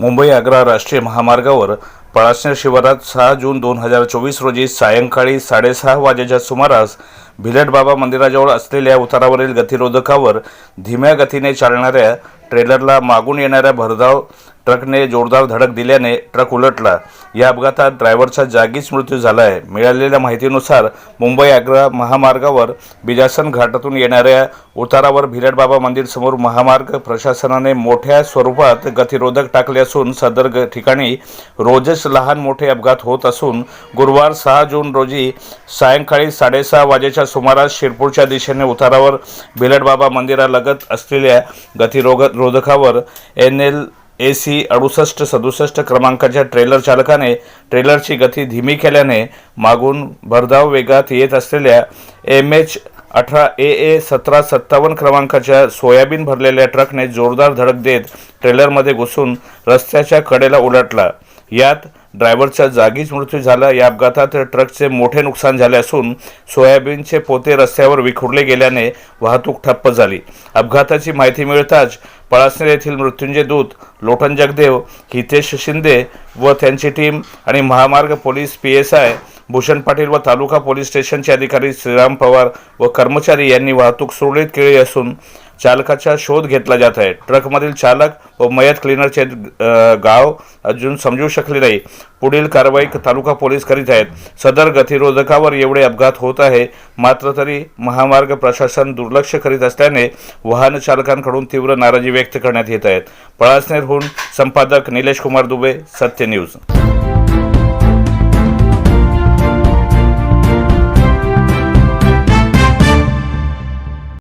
मुंबई आग्रा राष्ट्रीय महामार्गावर पळासनेर शिवारात सहा जून दोन हजार चोवीस रोजी सायंकाळी साडेसहा वाजेच्या सुमारास भिलट बाबा मंदिराजवळ असलेल्या उतारावरील गतिरोधकावर धीम्या गतीने चालणाऱ्या ट्रेलरला मागून येणाऱ्या भरधाव ट्रकने जोरदार धडक दिल्याने ट्रक उलटला. या अपघातात ड्रायव्हरचा जागीच मृत्यू झाला आहे मिळालेल्या माहितीनुसार मुंबई आग्रा महामार्गावर बिजासन घाटातून येणाऱ्या उतारावर भिलटबाबा मंदिरसमोर मंदिर समोर महामार्ग प्रशासनाने मोठ्या स्वरूपात गतिरोधक टाकले असून सदर ठिकाणी रोजच लहान मोठे अपघात होत असून गुरुवार सहा जून रोजी सायंकाळी साडेसहा वाजेच्या सुमारास शिरपूरच्या दिशेने उतारावर भिलटबाबा मंदिरालगत असलेल्या गतिरोग रोधकावर एन एल ए सी अडुसष्ट सदुसष्ट क्रमांकाच्या ट्रेलर चालकाने ट्रेलरची गती धीमी केल्याने मागून भरधाव वेगात येत असलेल्या एम एच अठरा ए ए सतरा सत्तावन्न क्रमांकाच्या सोयाबीन भरलेल्या ट्रकने जोरदार धडक देत ट्रेलरमध्ये घुसून रस्त्याच्या कडेला उलटला. यात ड्रायव्हरचा जागीच मृत्यू झाला. या अपघातात ट्रकचे मोठे नुकसान झाले असून सोयाबीनचे पोते रस्त्यावर विखुरले गेल्याने वाहतूक ठप्प झाली. अपघाताची माहिती मिळताच पळासनेर येथील मृत्यूंजय दूत लोटन जगदेव हितेश शिंदे व त्यांची टीम आणि महामार्ग police P S I Bhushan Patil व तालुका पोलीस स्टेशनचे अधिकारी श्रीराम पवार व कर्मचारी यांनी वाहतूक सुरळीत केली असून चालकाचा शोध घेतला जात आहे. ट्रकमधील चालक व मयत क्लिनरचे गाव अजून समजू शकले नाही. पुढील कारवाई तालुका पोलीस करीत आहेत. सदर गतिरोधकावर एवढे अपघात होत आहे मात्र तरी महामार्ग प्रशासन दुर्लक्ष करीत असल्याने वाहन चालकांकडून तीव्र नाराजी व्यक्त करण्यात येत आहेत पळासनेरहून संपादक निलेश कुमार दुबे सत्य न्यूज.